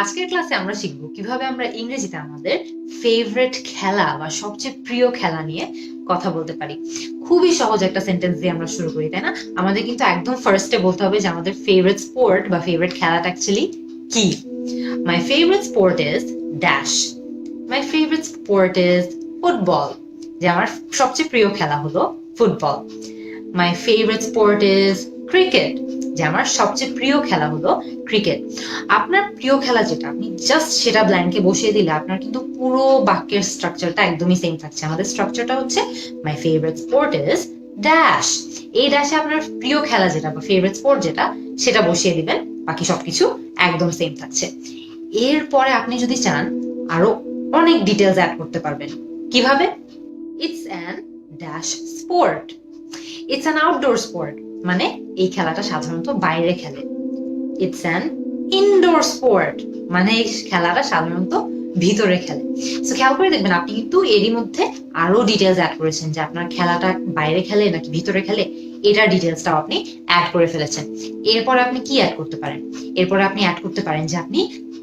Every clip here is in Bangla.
আজকের ক্লাসে আমরা শিখব কীভাবে আমরা ইংরেজিতে আমাদের ফেভারিট খেলা বা সবচেয়ে প্রিয় খেলা নিয়ে কথা বলতে পারি। খুবই সহজ একটা সেন্টেন্স দিয়ে আমরা শুরু করি, তাই না? আমাদের কিন্তু একদম ফার্স্টে বলতে হবে যে আমাদের ফেভারিট স্পোর্ট বা ফেভারিট খেলাটা অ্যাকচুয়ালি কি? My favourite sport is dash my favourite sport is football যে আমার সবচেয়ে প্রিয় খেলা হলো football my favourite sport is cricket যে আমার সবচেয়ে প্রিয় খেলা হলো ক্রিকেট আপনার প্রিয় খেলা যেটা, আপনি জাস্ট সেটা ব্ল্যাঙ্কে বসিয়ে দিলে আপনার কিন্তু পুরো বাক্যের স্ট্রাকচারটা একদমই সেম থাকছে। আমাদের স্ট্রাকচারটা হচ্ছে my favourite sport is dash এই ড্যাশে আপনার প্রিয় খেলা যেটা বা ফেভারিট স্পোর্ট যেটা, সেটা বসিয়ে দিবেন, বাকি সবকিছু একদম সেম থাকছে। এরপরে আপনি যদি চান, আরও অনেক ডিটেলস অ্যাড করতে পারবেন। কীভাবে? It's an dash sport it's an outdoor sport মানে এই খেলাটা সাধারণত বাইরে খেলে। ইটস অ্যান ইনডোর স্পোর্ট মানে এই খেলাটা সাধারণত ভিতরে খেলে। তো খেয়াল করে দেখবেন, আপনি কিন্তু এরই মধ্যে আরও ডিটেলস অ্যাড করেছেন যে আপনার খেলাটা বাইরে খেলে নাকি ভিতরে খেলে এটার ডিটেলসটাও আপনি অ্যাড করে ফেলেছেন। এরপর আপনি কি অ্যাড করতে পারেন? এরপর আপনি অ্যাড করতে পারেন যে আপনি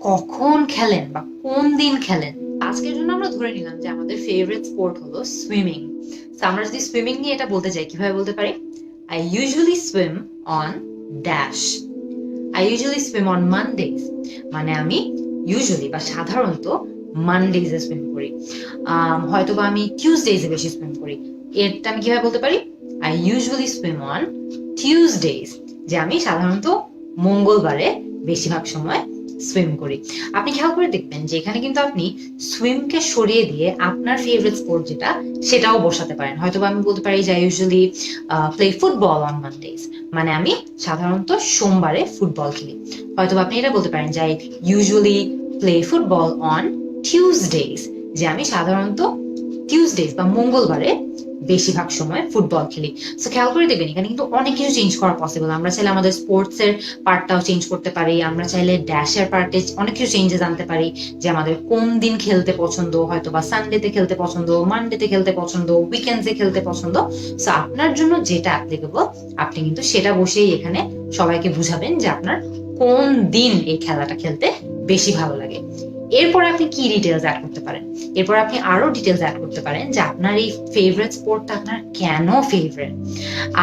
কখন খেলেন বা কোন দিন খেলেন। আজকের জন্য আমরা ধরে নিলাম যে আমাদের ফেভারিট স্পোর্ট হলো সুইমিং তো আমরা যদি সুইমিং নিয়ে এটা বলতে চাই কীভাবে বলতে পারি? I usually swim on dash I usually swim on Mondays মানে আমি ইউজুয়ালি বা সাধারণত মানডেজে সুইম করি। হয়তো বা আমি টিউসডেজে বেশি সুইম করি। এটা আমি কীভাবে বলতে পারি? I usually swim on Tuesdays যে আমি সাধারণত মঙ্গলবারে বেশিরভাগ সময় সুইম করি। আপনি খেয়াল করে দেখবেন যে এখানে কিন্তু আপনি সুইমকে সরিয়ে দিয়ে আপনার ফেভারিট স্পোর্ট যেটা, সেটাও বসাতে পারেন। হয়তো আমি বলতে পারি যে usually play football on Mondays মানে আমি সাধারণত সোমবারে ফুটবল খেলি। হয়তো আপনি এটা বলতে পারেন যে usually play football on Tuesdays যে আমি সাধারণত টিউসডেজ বা মঙ্গলবারে বেশিরভাগ সময় ফুটবল খেলি। সো খেয়াল করে দেখবেন, এখানে কিন্তু অনেক কিছু চেঞ্জ করা পসিবল আমরা চাইলে আমাদের স্পোর্টস এর পার্টটাও চেঞ্জ করতে পারি, আমরা চাইলে ড্যাশের পার্টে অনেক কিছু চেঞ্জেস আনতে পারি, যে আমাদের কোন দিন খেলতে পছন্দ হয়তো বা সানডেতে খেলতে পছন্দ মানডেতে খেলতে পছন্দ উইকেন্ডসে খেলতে পছন্দ। সো আপনার জন্য যেটা অ্যাপ্লিকেবল আপনি কিন্তু সেটা বসেই এখানে সবাইকে বুঝাবেন যে আপনার কোন দিন এই খেলাটা খেলতে বেশি ভালো লাগে। এরপর আপনি কি ডিটেলস অ্যাড করতে পারেন? এরপর আপনি আরও ডিটেলস অ্যাড করতে পারেন যে আপনার এই ফেভারিট স্পোর্টটা আপনার কেন favourite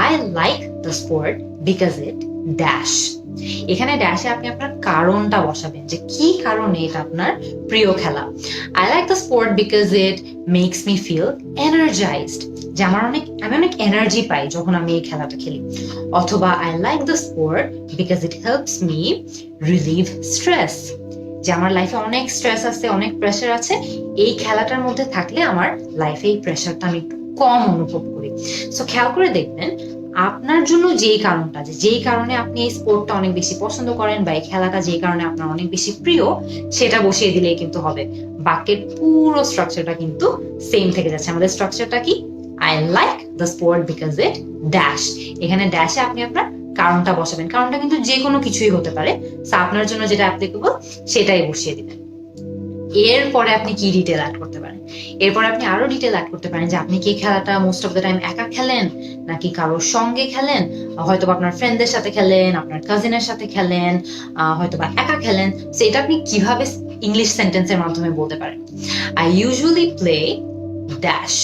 I like the sport because it dash এখানে ড্যাশে আপনি আপনার কারণটা বসাবেন যে কি কারণে এটা আপনার প্রিয় খেলা। I like the sport because it makes me feel energised যে আমার অনেক, আমি অনেক এনার্জি পাই যখন আমি এই খেলাটা খেলি। অথবা I like the sport because it helps me relieve stress যে আমার লাইফে অনেক স্ট্রেস আছে, অনেক প্রেশার আছে, এই খেলাটার মধ্যে থাকলে আমার লাইফে এই প্রেশারটা আমি কম অনুভব করি। সো খেয়াল করে দেখবেন, আপনার জন্য যেই কারণটা যে যেই কারণে আপনি এই স্পোর্টটা অনেক বেশি পছন্দ করেন বা এই খেলাটা যেই কারণে আপনার অনেক বেশি প্রিয়, সেটা বসিয়ে দিলেই কিন্তু হবে। বাক্যের পুরো স্ট্রাকচারটা কিন্তু সেম থেকে যাচ্ছে। আমাদের স্ট্রাকচারটা কি? I like the sport because it dash এখানে ড্যাশে আপনি আপনার কারণটা বসাবেন। কারণটা কিন্তু যে কোনো কিছুই হতে পারে। আপনার জন্য যেটা অ্যাপ্লিকেবল সেটাই বসিয়ে দিবেন। এরপরে আপনি কি ডিটেল অ্যাড করতে পারেন? এরপরে আপনি আরও ডিটেল অ্যাড করতে পারেন যে, আপনি কি খেলাটা মোস্ট অফ দ্য টাইম একা খেলেন, নাকি কারোর সঙ্গে খেলেন? হয়তো আপনার ফ্রেন্ডদের সাথে খেলেন, আপনার কাজিনের সাথে খেলেন হয়তো বা একা খেলেন। সেটা আপনি কীভাবে ইংলিশ সেন্টেন্সের মাধ্যমে বলতে পারেন? I usually play dash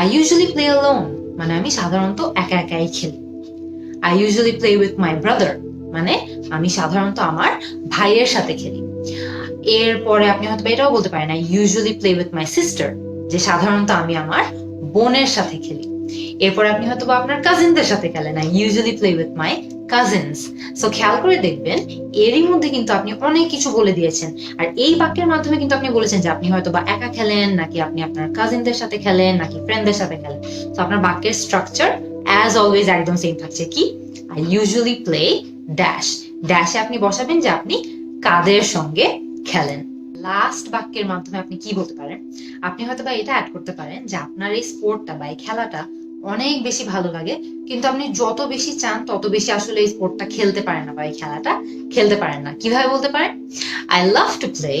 I usually play alone মানে আমি সাধারণত একা একাই খেলি। I usually play with my brother মানে আমি সাধারণত আমার ভাইয়ের সাথে খেলি। এরপরে আপনি হয়তো এটাও বলতে পারেন I usually play with my sister যে সাধারণত আমি আমার বোনের সাথে খেলি। এরপর আপনি হয়তো আপনার কাজিনদের সাথে খেলেন I usually play with my cousins so খেয়াল করে দেখবেন, এরই মধ্যে কিন্তু আপনি অনেক কিছু বলে দিয়েছেন। আর এই বাক্যের মাধ্যমে কিন্তু আপনি বলেছেন যে আপনি হয়তো বা একা খেলেন, নাকি আপনি আপনার কাজিনদের সাথে খেলেন, নাকি ফ্রেন্ডদের সাথে খেলেন। তো আপনার বাক্যের স্ট্রাকচার অ্যাজ অলওয়েজ একদম সেম থাকছে কি? আই ইউজুয়ালি প্লে ড্যাশ ড্যাশে আপনি বসাবেন যে আপনি কাদের সঙ্গে খেলেন। লাস্ট বাক্যের মাধ্যমে আপনি কি বলতে পারেন? আপনি হয়তো বা এটা অ্যাড করতে পারেন যে আপনার এই স্পোর্টটা বা এই খেলাটা অনেক বেশি ভালো লাগে, কিন্তু আপনি যত বেশি চান, তত বেশি আসলে এই স্পোর্টটা খেলতে পারেন না বা এই খেলাটা খেলতে পারেন না। কীভাবে বলতে পারেন? I love to play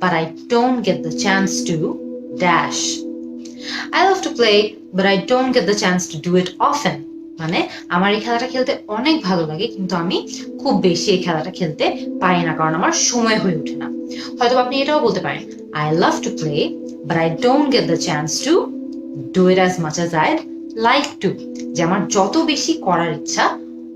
but I don't get the chance to dash I but I don't get the chance to do it often মানে আমার এই খেলাটা খেলতে অনেক ভালো লাগে, কিন্তু আমি খুব বেশি এই খেলাটা খেলতে পারি না, কারণ আমার সময় হয়ে ওঠে না। হয়তো আপনি এটাও বলতে পারেন I love to play but I don't get the chance to do it as much as I like to যে আমার যত বেশি করার ইচ্ছা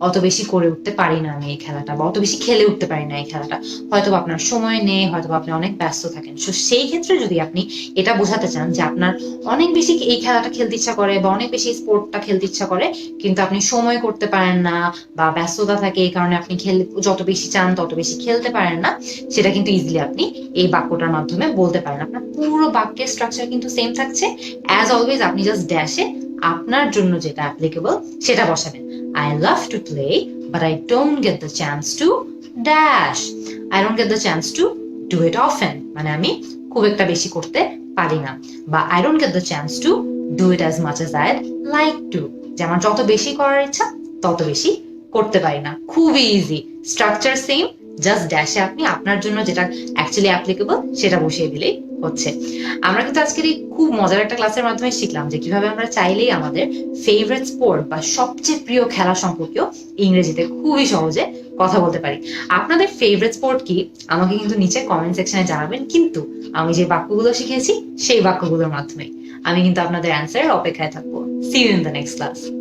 অত বেশি করে উঠতে পারি না আমি এই খেলাটা, বা অত বেশি খেলে উঠতে পারি না এই খেলাটা। হয়তো আপনার সময় নেই হয়তো আপনি অনেক ব্যস্ত থাকেন। তো সেই ক্ষেত্রে যদি আপনি এটা বোঝাতে চান যে আপনার অনেক বেশি এই খেলাটা খেলতে ইচ্ছা করে, বা অনেক বেশি স্পোর্টটা খেলতে ইচ্ছা করে, কিন্তু আপনি সময় করতে পারেন না, বা ব্যস্ততা থাকে এই কারণে আপনি খেল, যত বেশি চান তত বেশি খেলতে পারেন না, সেটা কিন্তু ইজিলি আপনি এই বাক্যটার মাধ্যমে বলতে পারেন। আপনার পুরো বাক্যের স্ট্রাকচার কিন্তু সেম থাকছে। অ্যাজ অলওয়েজ আপনি জাস্ট ড্যাশে আপনার জন্য যেটা অ্যাপ্লিকেবল সেটা বসাবেন। I love to play, but I don't get the chance to dash I don't get the chance to do it often মানে আমি খুব একটা বেশি করতে পারি না। বা I don't get the chance to do it as much as I like to যে আমার যত বেশি করার ইচ্ছা তত বেশি করতে পারি না। খুবই ইজি স্ট্রাকচার সেম জাস্ট ড্যাশে আপনি আপনার জন্য যেটা অ্যাকচুয়ালি অ্যাপ্লিকেবল সেটা বসিয়ে দিলেই হচ্ছে। আমরা কিন্তু আজকের এই খুব মজার একটা ক্লাসের মাধ্যমে শিখলাম যে কীভাবে আমরা চাইলেই আমাদের ফেভারিট স্পোর্ট বা সবচেয়ে প্রিয় খেলা সম্পর্কেও ইংরেজিতে খুবই সহজে কথা বলতে পারি। আপনাদের ফেভারিট স্পোর্ট কি? আমাকে কিন্তু নিচে কমেন্ট সেকশনে জানাবেন, কিন্তু আমি যে বাক্যগুলো শিখেছি, সেই বাক্যগুলোর মাধ্যমে আমি কিন্তু আপনাদের অ্যান্সারের অপেক্ষায় থাকব। See you in the next class